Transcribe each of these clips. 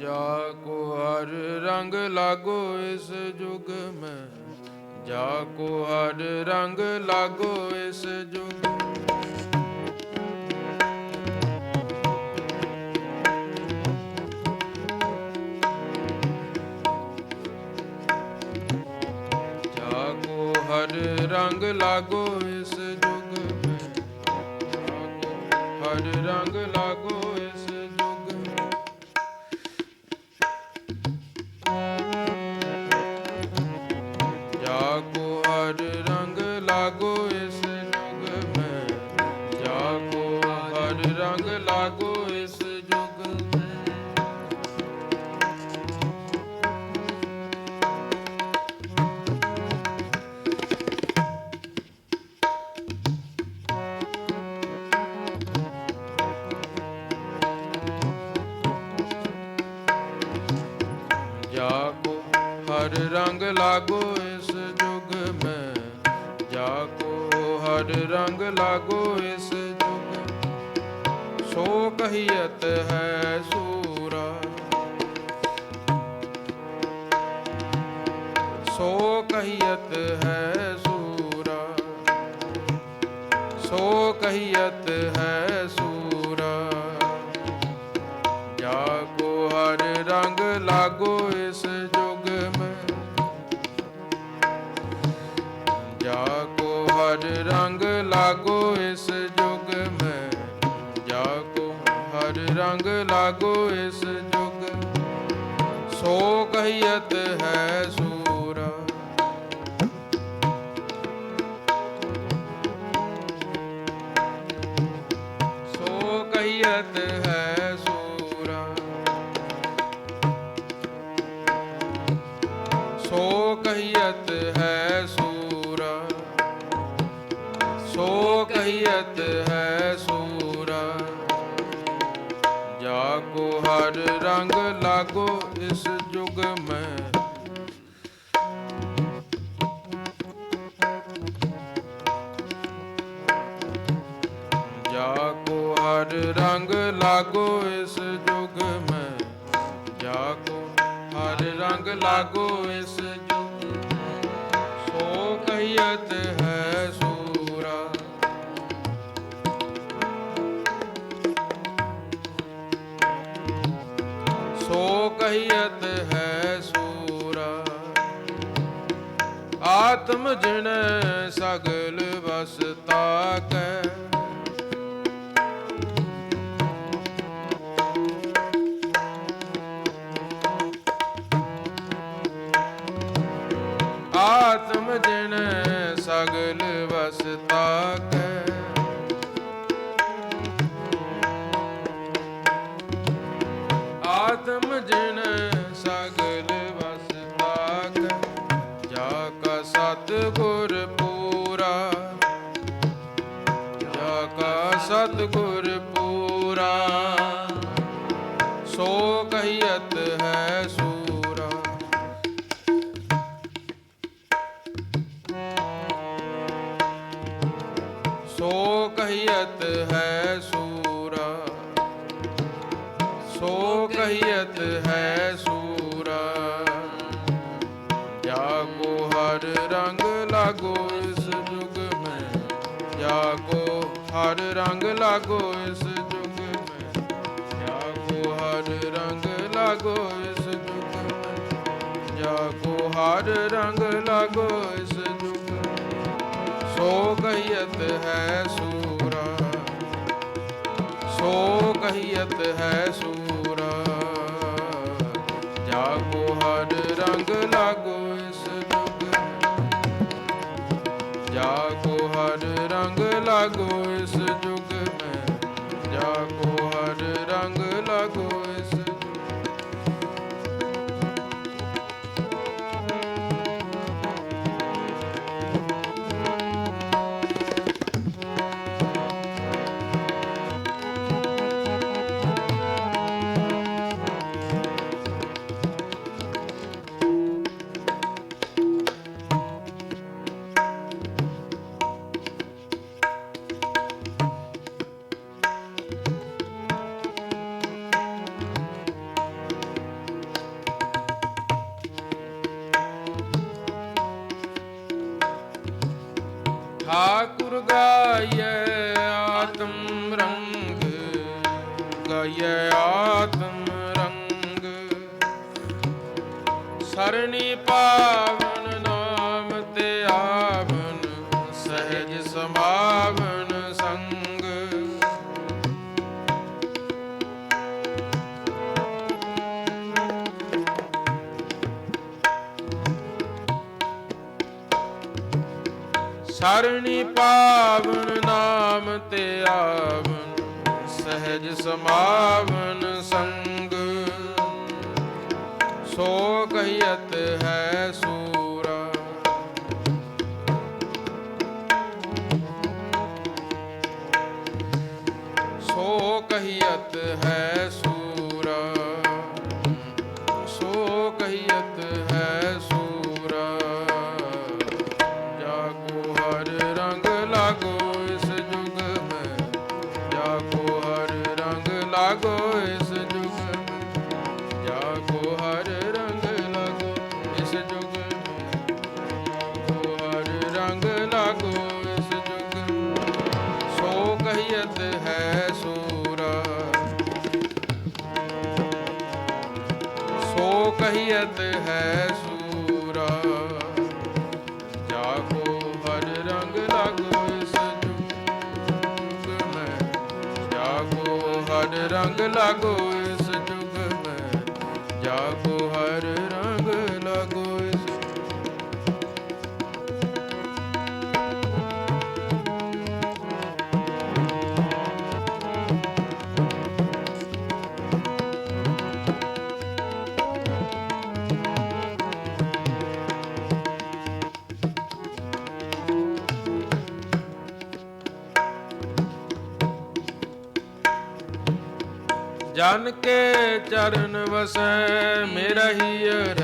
ਜਾ ਕੋ ਹਰ ਰੰਗ ਲਾਗੋ ਇਸ ਜੁਗ ਮੈਂ। ਜਾ ਕੋ ਹਰ ਰੰਗ ਲਾਗੋ ਇਸ ਜੁਗ ਜਾ ਕੋ ਹਰ ਰੰਗ ਲਾਗੋ ਇਸ ਜੁਗ ਮੈਂ। ਜਾ ਕੋ ਹਰ ਰੰਗ ਲਾਗੋ ਇਸ ਹਰ ਰੰਗ ਲਾਗੋ ਇਸ ਜੁਗ ਮੈਂ। ਜਾ ਹਰ ਰੰਗ ਲਾਗੋ ਇਸ ਜੁਗ ਮੈਂ। ਜਾ ਹਰ ਰੰਗ ਲਾਗੋ ਇਸ ਸੋ ਕਹੀਅਤ ਹੈ ਸੂਰਾ। ਸੋ ਕਹੀਅਤ ਹੈ ਸੂਰਾ। ਸੋ ਕਹੀਅਤ ਹੈ ਸੂਰਾ। ਜਾ ਕੋ ਹਰ ਰੰਗ ਲਾਗੋ ਇਸ ਜੁਗ ਮੈਂ। ਜਾ ਕੋ ਹਰ ਰੰਗ ਲਾਗੋ ਇਸ ਰੰਗ ਲਾਗੋ ਇਸ ਜੁਗ। ਸੋ ਕਹੀਤ ਹੈ ਸੂਰਾ। ਸੋ ਕਹੀਤ ਹੈ ਸੂਰਾ। ਸੋ ਕਹੀਅਤ ਹੈ ਸੂਰਾ। ਸੋ ਕਹੀਅਤ ਹੈ ਸੂਰਾ। ਹਰ ਰੰਗ ਲਾਗੋ ਇਸ ਜੁਗ ਮੈਂ। ਜਾ ਕੋ ਹਰ ਰੰਗ ਲਾਗੋ ਇਸ ਜੁਗ ਮੈਂ। ਜਾ ਕੋ ਹਰ ਰੰਗ ਲਾਗੋ ਇਸ ਕਹੀਅਤ ਹੈ ਸੂਰਾ। ਆਤਮ ਜਿਣ ਸਗਲ ਵਸ ਤਾਕੈ ਆਤਮ ਜਿਣ ਸਗਲ ਵਸ ਤਾਕੈ ਸਗਲ ਵਸ ਜਾ ਕਾ ਸਤ ਪੂਰਾ। ਜਾ ਕਾ ਸਤ ਪੂਰਾ। ਸੋ ਕਹੀਤ ਹੈ ਸੂਰਾ। ਸੋ ਕਹੀਅਤ ਹੈ ਸੂਰਾ। ਸੋ ਕਹੀਅਤ ਹੈ ਸੂਰਾ ਲਾਗੋ, ਇਸ ਜੁਗ ਮੈਂ ਜਾ ਹਰ ਰੰਗ ਲਾਗੋ, ਇਸ ਜੁਗ ਮੈਂ ਜਾ ਹਰ ਰੰਗ ਲਾਗੋ, ਇਸ ਜੁਗ ਮੈਂ ਜਾ ਹਰ ਰੰਗ ਲਾਗੋ, ਇਸ ਜੁਗ ਸੋ ਕਹੀਤ ਹੈ ਸੂਰਾ ਸੋ ਕਹੀਤ ਹੈ ਸੂਰਾ ਜਾ ਹਰ ਰੰਗ ਲਾਗੋ ਹਰ ਲਾਗੋ ਇਸ ਠਾਕੁਰ ਗਾਇਐ ਆਤਮ ਰੰਗ ਗਾਇਐ ਆਤਮ ਰੰਗ। ਸਰਣੀ ਸਰਣੀ ਪਾਵਨ ਨਾਮ ਤੇ ਆਵਨ ਸਹਿਜ ਸਮਾਵਨ ਸੰਗ। ਸੋ ਕਹੀਅਤ ਹੈ ਸੋ ਸੋ ਹੈ ਸੂਰਾ। ਜਾਗੋ ਹਰ ਰੰਗ ਲਾਗੋ ਇਸ ਜੁਗ ਮੈਂ। ਜਾਗੋ ਹਰ ਰੰਗ ਲਾਗੋ ਜਨ ਕੇ ਚਰਨ ਵਸੈ, ਮੇਰਾ ਹੀਰ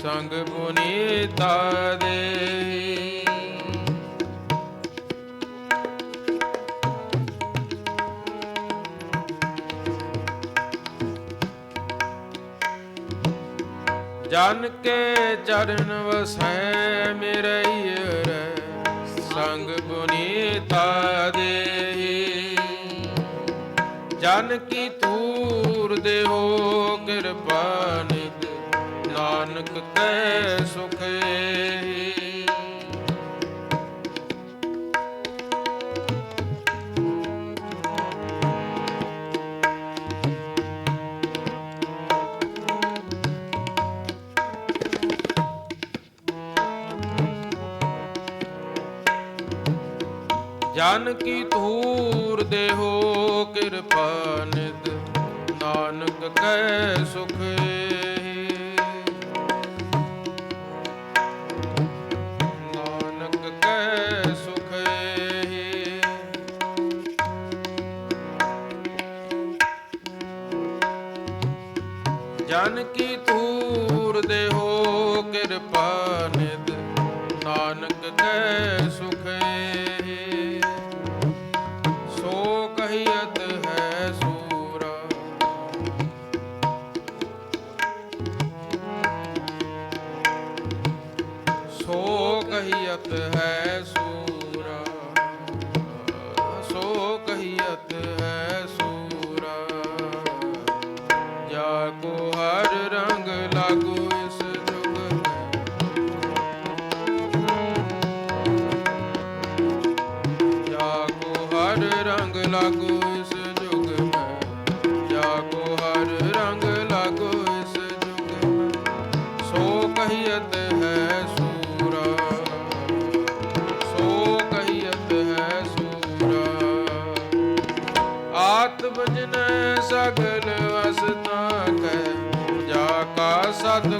ਸੰਗ ਪੁਨੀਤਾ ਦੇ ਜਨ ਕੇ ਚਰਨ ਵਸੈ, ਮੇਰਾ ਹੀਰ ਸੰਗ ਪੁਨੀਤਾ ਦੇ ਜਨ ਕੀ ਤੂਰ ਦੇਹੋ ਕਿਰਪਾ ਨਿਤ। ਨਾਨਕ ਕੈ ਸੁਖੇ। ਜਨ ਕੀ ਧੂਰ ਦੇਹੋ, ਕਿਰਪਾ ਨਿਦ ਨਾਨਕ ਕੈ ਸੁਖੇ ਨਾਨਕ ਕੈ ਸੁਖੇ ਜਨ ਕੀ ਧੂਰ ਦੇਹੋ, ਕਿਰਪਾ ਨਿਦ ਨਾਨਕ ਕੈ ਸੁਖ ਸੋ ਸੋ ਕਹੀਅਤ ਹੈ ਸੂਰਾ। ਸੋ ਕਹੀਅਤ ਹੈ ਸੂਰਾ। ਜਾ ਕੋ ਹਰ ਰੰਗ ਲਾਗੂ ਇਸ ਜੁਗ ਜਾ ਕੋ ਹਰ ਰੰਗ ਲਾਗੂ ਇਸ ਸਗਲ ਵਸਤਾ ਕੈ ਜਾ ਕਾ ਸਤਿਗੁਰ